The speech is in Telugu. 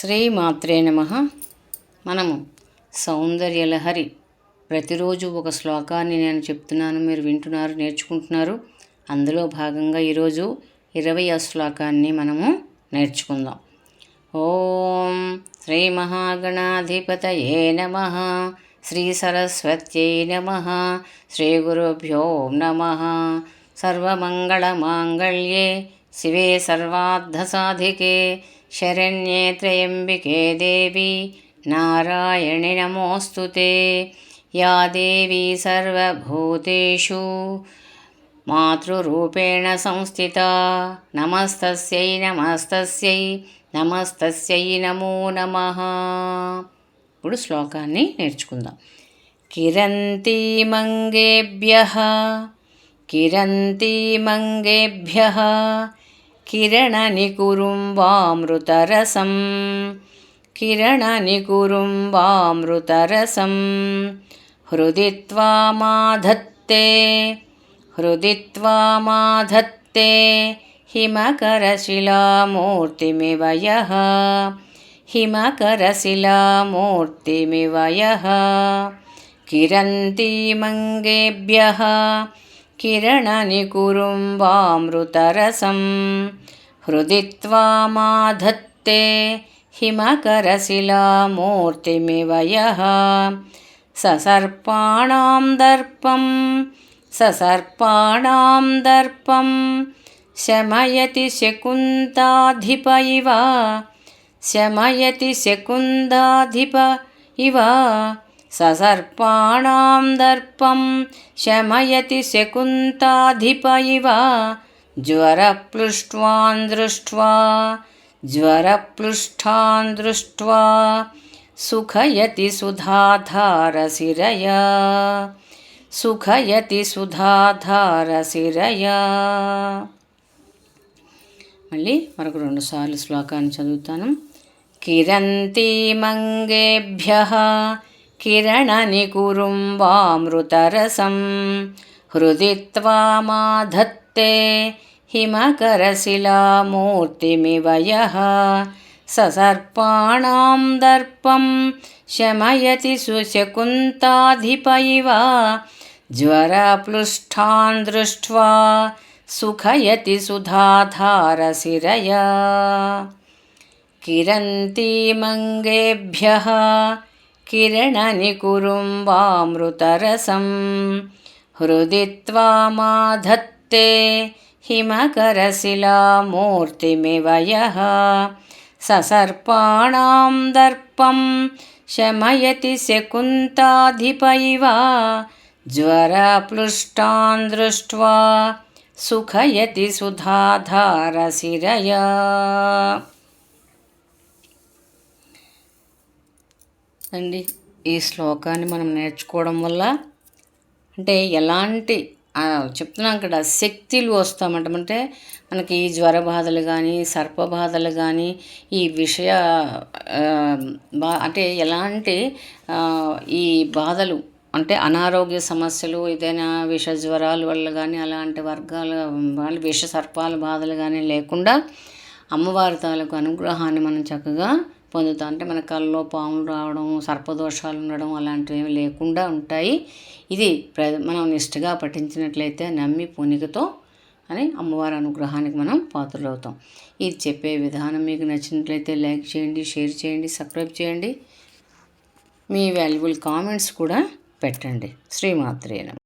శ్రీమాత్రే నమ. మనము సౌందర్యలహరి ప్రతిరోజు ఒక శ్లోకాన్ని నేను చెప్తున్నాను మీరు వింటున్నారు నేర్చుకుంటున్నారు. అందులో భాగంగా ఈరోజు ఇరవై శ్లోకాన్ని మనము నేర్చుకుందాం. ఓం శ్రీ మహాగణాధిపతయే నమ. శ్రీ సరస్వత్యై నమ. శ్రీ గురుభ్యో నమ. సర్వమంగళమాంగళ్యే शिवे सर्वार्थसाधिके शरण्ये त्र्यम्बिके देवी नारायणि नमोऽस्तु ते या देवी सर्वभूतेषु मातृरूपेण संस्थिता नमस्तस्यै నమస్తస్యై నమస్తస్యై నమో నమ ఇప్పుడు శ్లోకాన్ని నేర్చుకుందాం కిరంతి మంగేభ్య కిరంతి మంగేభ్య किरणनिकुरुम्बामृतरसं किरणनिकुरुम्बामृतरसं हृदि त्वामाधत्ते हृदि त्वामाधत्ते हिमकरशिलामूर्तिमिव यः। हिमकरशिलामूर्तिमिव यः। किरन्तीमङ्गेभ्यः किरणनिकुरुम्बामृतरसं हृदि त्वामाधत्ते हिमकरशिलामूर्तिमिव यः। ससर्पाणां दर्पं ससर्पाणां दर्पं शमयति शकुन्ताधिप इव। शमयति शकुन्दाधिप इव ససర్పాణాం దర్పం శమయతి శకుంతాధిప ఇవ జ్వరప్లుష్ట్వాన్ దృష్ట్వా జ్వరప్లుష్టాన్ దృష్ట్వా. సుఖయతి సుధాధారశిరయా సుఖయతి సుధాధారశిరయా మళ్ళీ మరొక రెండుసార్లు శ్లోకాన్ని చదువుతాను. కిరంతి మంగేభ్య किरणनिकुरुम् वामृतरसं हृदि त्वामाधत्ते हिमकरशिलामूर्तिमिव यः। ससर्पाणां दर्पं शमयति सुशकुन्ताधिप इव ज्वरप्लुष्ठान् दृष्ट्वा सुखयति सुधाधारशिरया। किरन्तीमङ्गेभ्यः किरणनिकुरुम्बामृतरसं हृदि त्वामाधत्ते हिमकरशिलामूर्तिमिव यः ससर्पाणां दर्पं शमयति शकुन्ताधिप इव ज्वरप्लुष्टान् दृष्ट्वा सुखयति सुधाधारशिरया అండి ఈ శ్లోకాన్ని మనం నేర్చుకోవడం వల్ల అంటే ఎలాంటి చెప్తున్నాం ఇక్కడ శక్తులు వస్తామంటే. మనకి ఈ జ్వర బాధలు కానీ సర్ప బాధలు కానీ ఈ విషయ బా అంటే ఎలాంటి ఈ బాధలు అంటే అనారోగ్య సమస్యలు ఏదైనా విష జ్వరాల వల్ల కానీ అలాంటి వర్గాల వాళ్ళు విష సర్పాల బాధలు కానీ లేకుండా అమ్మవారి తాలూకు అనుగ్రహాన్ని మనం చక్కగా పొందుతాం. అంటే మన కళ్ళలో పాములు రావడం సర్పదోషాలు ఉండడం అలాంటివి లేకుండా ఉంటాయి. ఇది మనం నిష్ఠగా పఠించినట్లయితే నమ్మి పూనికతో అని అమ్మవారి అనుగ్రహానికి మనం పాత్రలవుతాం. ఇది చెప్పే విధానం. మీకు నచ్చినట్లయితే లైక్ చేయండి షేర్ చేయండి సబ్స్క్రైబ్ చేయండి. మీ వాల్యుబుల్ కామెంట్స్ కూడా పెట్టండి. శ్రీమాత్రేనం